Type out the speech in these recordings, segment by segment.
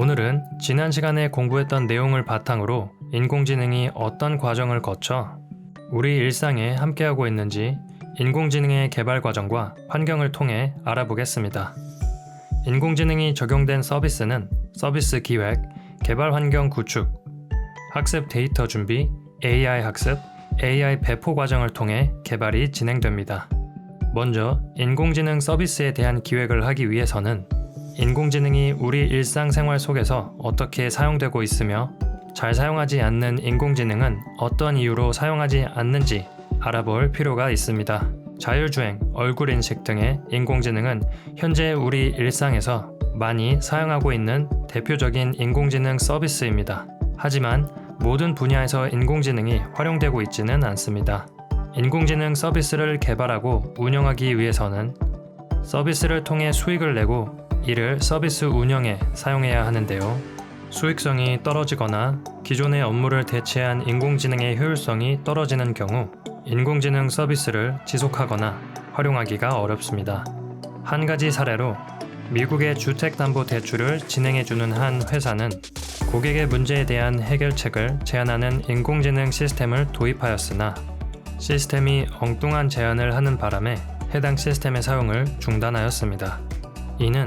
오늘은 지난 시간에 공부했던 내용을 바탕으로 인공지능이 어떤 과정을 거쳐 우리 일상에 함께하고 있는지 인공지능의 개발 과정과 환경을 통해 알아보겠습니다. 인공지능이 적용된 서비스는 서비스 기획, 개발 환경 구축, 학습 데이터 준비, AI 학습, AI 배포 과정을 통해 개발이 진행됩니다. 먼저 인공지능 서비스에 대한 기획을 하기 위해서는 인공지능이 우리 일상생활 속에서 어떻게 사용되고 있으며 잘 사용하지 않는 인공지능은 어떤 이유로 사용하지 않는지 알아볼 필요가 있습니다. 자율주행, 얼굴 인식 등의 인공지능은 현재 우리 일상에서 많이 사용하고 있는 대표적인 인공지능 서비스입니다. 하지만 모든 분야에서 인공지능이 활용되고 있지는 않습니다. 인공지능 서비스를 개발하고 운영하기 위해서는 서비스를 통해 수익을 내고 이를 서비스 운영에 사용해야 하는데요. 수익성이 떨어지거나 기존의 업무를 대체한 인공지능의 효율성이 떨어지는 경우 인공지능 서비스를 지속하거나 활용하기가 어렵습니다. 한 가지 사례로 미국의 주택담보대출을 진행해주는 한 회사는 고객의 문제에 대한 해결책을 제안하는 인공지능 시스템을 도입하였으나 시스템이 엉뚱한 제안을 하는 바람에 해당 시스템의 사용을 중단하였습니다. 이는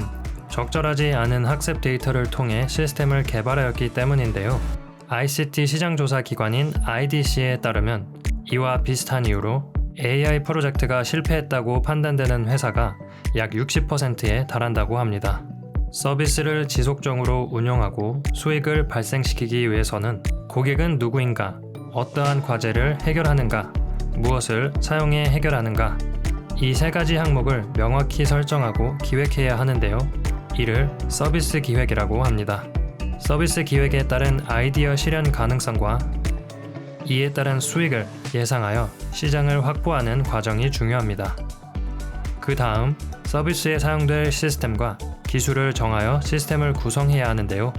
적절하지 않은 학습 데이터를 통해 시스템을 개발하였기 때문인데요. ICT 시장 조사 기관인 IDC에 따르면 이와 비슷한 이유로 AI 프로젝트가 실패했다고 판단되는 회사가 약 60%에 달한다고 합니다. 서비스를 지속적으로 운영하고 수익을 발생시키기 위해서는 고객은 누구인가, 어떠한 과제를 해결하는가, 무엇을 사용해 해결하는가, 이 세 가지 항목을 명확히 설정하고 기획해야 하는데요. 이를 서비스 기획이라고 합니다. 서비스 기획에 따른 아이디어 실현 가능성과 이에 따른 수익을 예상하여 시장을 확보하는 과정이 중요합니다. 그 다음 서비스에 사용될 시스템과 기술을 정하여 시스템을 구성해야 하는데요.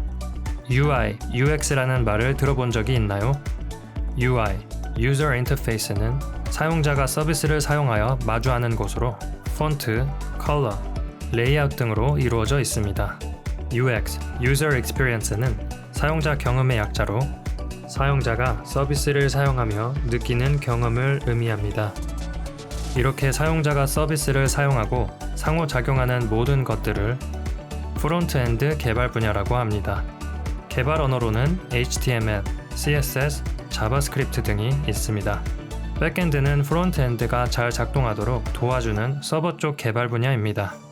UI, UX라는 말을 들어본 적이 있나요? UI, User Interface는 사용자가 서비스를 사용하여 마주하는 곳으로 폰트, 컬러, 레이아웃 등으로 이루어져 있습니다. UX, User Experience는 사용자 경험의 약자로 사용자가 서비스를 사용하며 느끼는 경험을 의미합니다. 이렇게 사용자가 서비스를 사용하고 상호작용하는 모든 것들을 프론트엔드 개발 분야라고 합니다. 개발 언어로는 HTML, CSS, 자바스크립트 등이 있습니다. 백엔드는 프론트엔드가 잘 작동하도록 도와주는 서버 쪽 개발 분야입니다.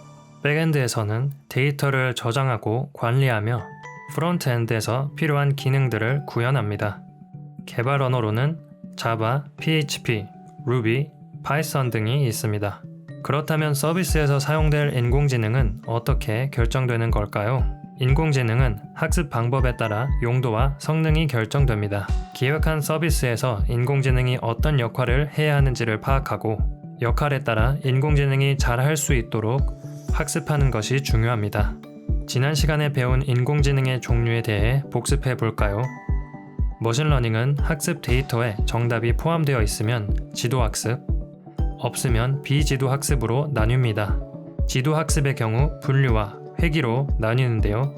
백엔드에서는 데이터를 저장하고 관리하며 프론트엔드에서 필요한 기능들을 구현합니다. 개발 언어로는 자바, PHP, Ruby, 파이썬 등이 있습니다. 그렇다면 서비스에서 사용될 인공지능은 어떻게 결정되는 걸까요? 인공지능은 학습 방법에 따라 용도와 성능이 결정됩니다. 기획한 서비스에서 인공지능이 어떤 역할을 해야 하는지를 파악하고 역할에 따라 인공지능이 잘 할 수 있도록 학습하는 것이 중요합니다. 지난 시간에 배운 인공지능의 종류에 대해 복습해 볼까요? 머신러닝은 학습 데이터에 정답이 포함되어 있으면 지도학습, 없으면 비지도 학습으로 나뉩니다. 지도 학습의 경우 분류와 회기로 나뉘는데요.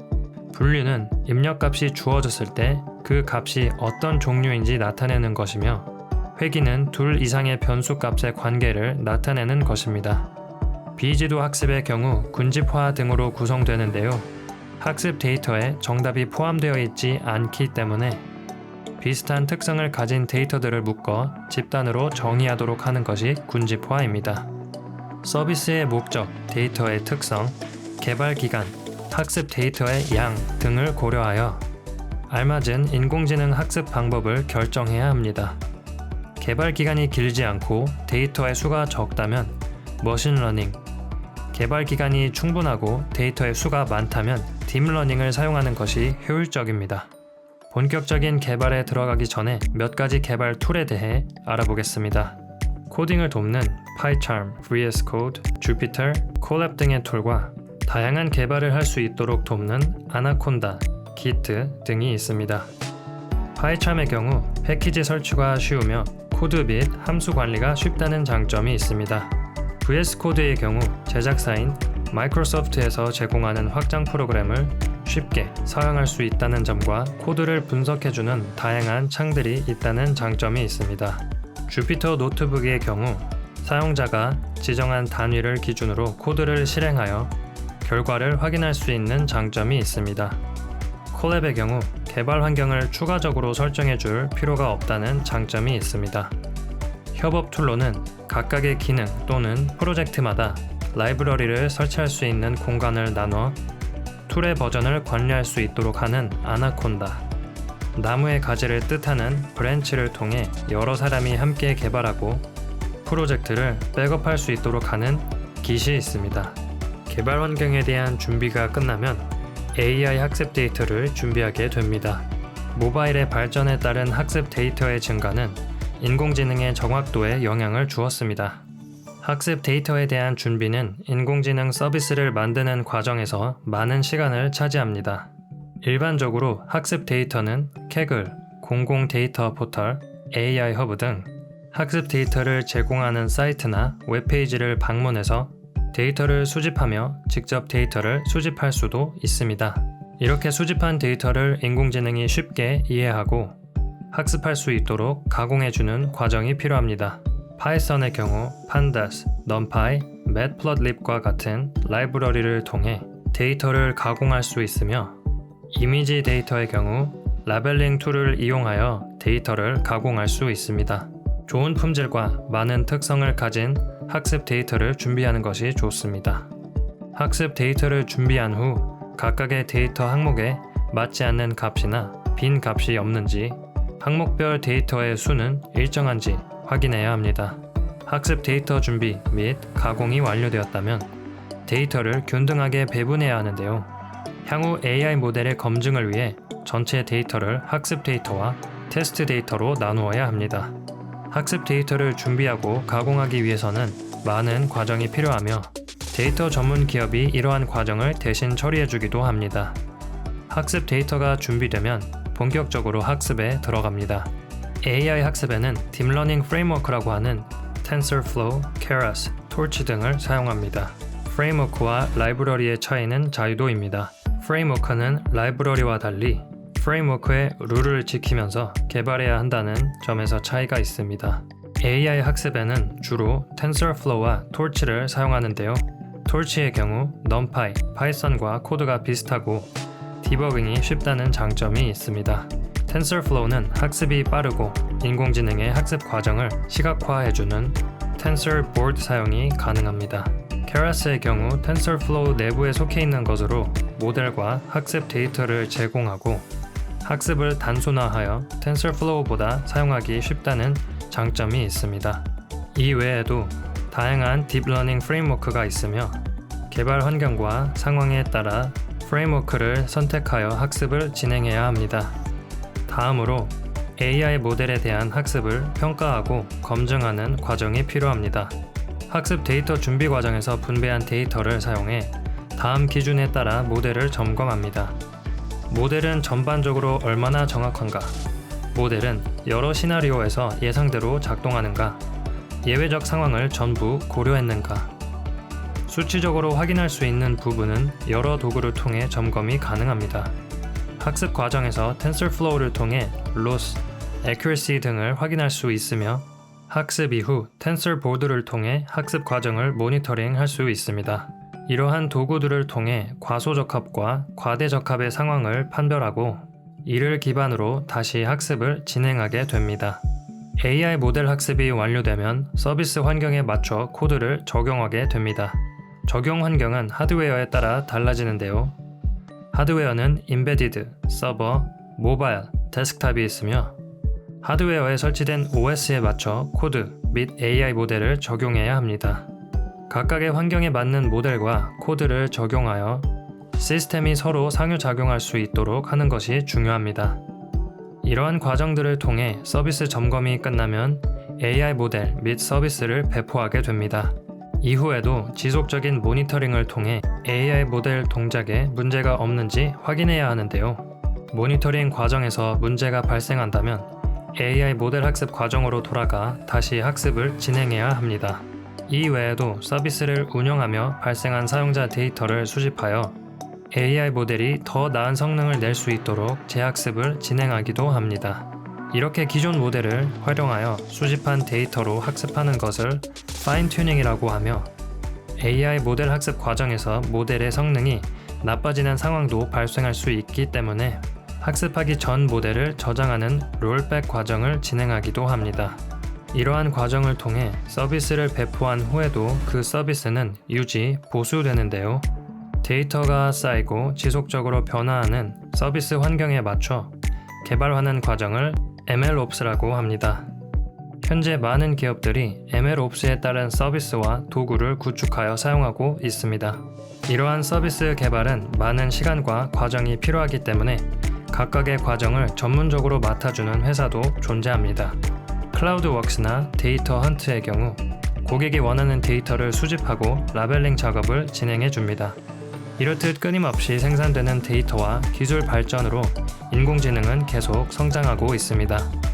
분류는 입력값이 주어졌을 때 그 값이 어떤 종류인지 나타내는 것이며 회기는 둘 이상의 변수 값의 관계를 나타내는 것입니다. 비지도 학습의 경우 군집화 등으로 구성되는데요. 학습 데이터에 정답이 포함되어 있지 않기 때문에 비슷한 특성을 가진 데이터들을 묶어 집단으로 정의하도록 하는 것이 군집화입니다. 서비스의 목적, 데이터의 특성, 개발 기간, 학습 데이터의 양 등을 고려하여 알맞은 인공지능 학습 방법을 결정해야 합니다. 개발 기간이 길지 않고 데이터의 수가 적다면 머신러닝, 개발 기간이 충분하고 데이터의 수가 많다면 딥러닝을 사용하는 것이 효율적입니다. 본격적인 개발에 들어가기 전에 몇 가지 개발 툴에 대해 알아보겠습니다. 코딩을 돕는 PyCharm, VS Code, Jupyter, Colab 등의 툴과 다양한 개발을 할 수 있도록 돕는 아나콘다, Git 등이 있습니다. PyCharm의 경우 패키지 설치가 쉬우며 코드 및 함수 관리가 쉽다는 장점이 있습니다. VS 코드의 경우 제작사인 마이크로소프트에서 제공하는 확장 프로그램을 쉽게 사용할 수 있다는 점과 코드를 분석해주는 다양한 창들이 있다는 장점이 있습니다. 주피터 노트북의 경우 사용자가 지정한 단위를 기준으로 코드를 실행하여 결과를 확인할 수 있는 장점이 있습니다. 콜랩의 경우 개발 환경을 추가적으로 설정해 줄 필요가 없다는 장점이 있습니다. 협업 툴로는 각각의 기능 또는 프로젝트마다 라이브러리를 설치할 수 있는 공간을 나눠 툴의 버전을 관리할 수 있도록 하는 아나콘다. 나무의 가지를 뜻하는 브랜치를 통해 여러 사람이 함께 개발하고 프로젝트를 백업할 수 있도록 하는 깃이 있습니다. 개발 환경에 대한 준비가 끝나면 AI 학습 데이터를 준비하게 됩니다. 모바일의 발전에 따른 학습 데이터의 증가는 인공지능의 정확도에 영향을 주었습니다. 학습 데이터에 대한 준비는 인공지능 서비스를 만드는 과정에서 많은 시간을 차지합니다. 일반적으로 학습 데이터는 캐글, 공공 데이터 포털, AI 허브 등 학습 데이터를 제공하는 사이트나 웹페이지를 방문해서 데이터를 수집하며 직접 데이터를 수집할 수도 있습니다. 이렇게 수집한 데이터를 인공지능이 쉽게 이해하고 학습할 수 있도록 가공해주는 과정이 필요합니다. 파이썬의 경우 pandas, numpy, matplotlib과 같은 라이브러리를 통해 데이터를 가공할 수 있으며 이미지 데이터의 경우 라벨링 툴을 이용하여 데이터를 가공할 수 있습니다. 좋은 품질과 많은 특성을 가진 학습 데이터를 준비하는 것이 좋습니다. 학습 데이터를 준비한 후 각각의 데이터 항목에 맞지 않는 값이나 빈 값이 없는지 항목별 데이터의 수는 일정한지 확인해야 합니다. 학습 데이터 준비 및 가공이 완료되었다면 데이터를 균등하게 배분해야 하는데요. 향후 AI 모델의 검증을 위해 전체 데이터를 학습 데이터와 테스트 데이터로 나누어야 합니다. 학습 데이터를 준비하고 가공하기 위해서는 많은 과정이 필요하며 데이터 전문 기업이 이러한 과정을 대신 처리해주기도 합니다. 학습 데이터가 준비되면 본격적으로 학습에 들어갑니다. AI 학습에는 딥러닝 프레임워크라고 하는 TensorFlow, Keras, Torch 등을 사용합니다. 프레임워크와 라이브러리의 차이는 자유도입니다. 프레임워크는 라이브러리와 달리 프레임워크의 룰을 지키면서 개발해야 한다는 점에서 차이가 있습니다. AI 학습에는 주로 TensorFlow와 Torch를 사용하는데요. Torch의 경우 NumPy, 파이썬과 코드가 비슷하고 디버깅이 쉽다는 장점이 있습니다. TensorFlow는 학습이 빠르고 인공지능의 학습 과정을 시각화해주는 TensorBoard 사용이 가능합니다. Keras의 경우 TensorFlow 내부에 속해 있는 것으로 모델과 학습 데이터를 제공하고 학습을 단순화하여 TensorFlow보다 사용하기 쉽다는 장점이 있습니다. 이 외에도 다양한 딥러닝 프레임워크가 있으며 개발 환경과 상황에 따라 프레임워크를 선택하여 학습을 진행해야 합니다. 다음으로 AI 모델에 대한 학습을 평가하고 검증하는 과정이 필요합니다. 학습 데이터 준비 과정에서 분배한 데이터를 사용해 다음 기준에 따라 모델을 점검합니다. 모델은 전반적으로 얼마나 정확한가? 모델은 여러 시나리오에서 예상대로 작동하는가? 예외적 상황을 전부 고려했는가? 수치적으로 확인할 수 있는 부분은 여러 도구를 통해 점검이 가능합니다. 학습 과정에서 TensorFlow를 통해 loss, accuracy 등을 확인할 수 있으며 학습 이후 TensorBoard를 통해 학습 과정을 모니터링 할 수 있습니다. 이러한 도구들을 통해 과소적합과 과대적합의 상황을 판별하고 이를 기반으로 다시 학습을 진행하게 됩니다. AI 모델 학습이 완료되면 서비스 환경에 맞춰 코드를 적용하게 됩니다. 적용 환경은 하드웨어에 따라 달라지는데요. 하드웨어는 인베디드, 서버, 모바일, 데스크탑이 있으며 하드웨어에 설치된 OS에 맞춰 코드 및 AI 모델을 적용해야 합니다. 각각의 환경에 맞는 모델과 코드를 적용하여 시스템이 서로 상호작용할 수 있도록 하는 것이 중요합니다. 이러한 과정들을 통해 서비스 점검이 끝나면 AI 모델 및 서비스를 배포하게 됩니다. 이후에도 지속적인 모니터링을 통해 AI 모델 동작에 문제가 없는지 확인해야 하는데요. 모니터링 과정에서 문제가 발생한다면 AI 모델 학습 과정으로 돌아가 다시 학습을 진행해야 합니다. 이 외에도 서비스를 운영하며 발생한 사용자 데이터를 수집하여 AI 모델이 더 나은 성능을 낼 수 있도록 재학습을 진행하기도 합니다. 이렇게 기존 모델을 활용하여 수집한 데이터로 학습하는 것을 파인 튜닝이라고 하며 AI 모델 학습 과정에서 모델의 성능이 나빠지는 상황도 발생할 수 있기 때문에 학습하기 전 모델을 저장하는 롤백 과정을 진행하기도 합니다. 이러한 과정을 통해 서비스를 배포한 후에도 그 서비스는 유지, 보수되는데요. 데이터가 쌓이고 지속적으로 변화하는 서비스 환경에 맞춰 개발하는 과정을 MLOps라고 합니다. 현재 많은 기업들이 MLOps에 따른 서비스와 도구를 구축하여 사용하고 있습니다. 이러한 서비스 개발은 많은 시간과 과정이 필요하기 때문에 각각의 과정을 전문적으로 맡아주는 회사도 존재합니다. 클라우드웍스나 데이터 헌트의 경우 고객이 원하는 데이터를 수집하고 라벨링 작업을 진행해 줍니다. 이렇듯 끊임없이 생산되는 데이터와 기술 발전으로 인공지능은 계속 성장하고 있습니다.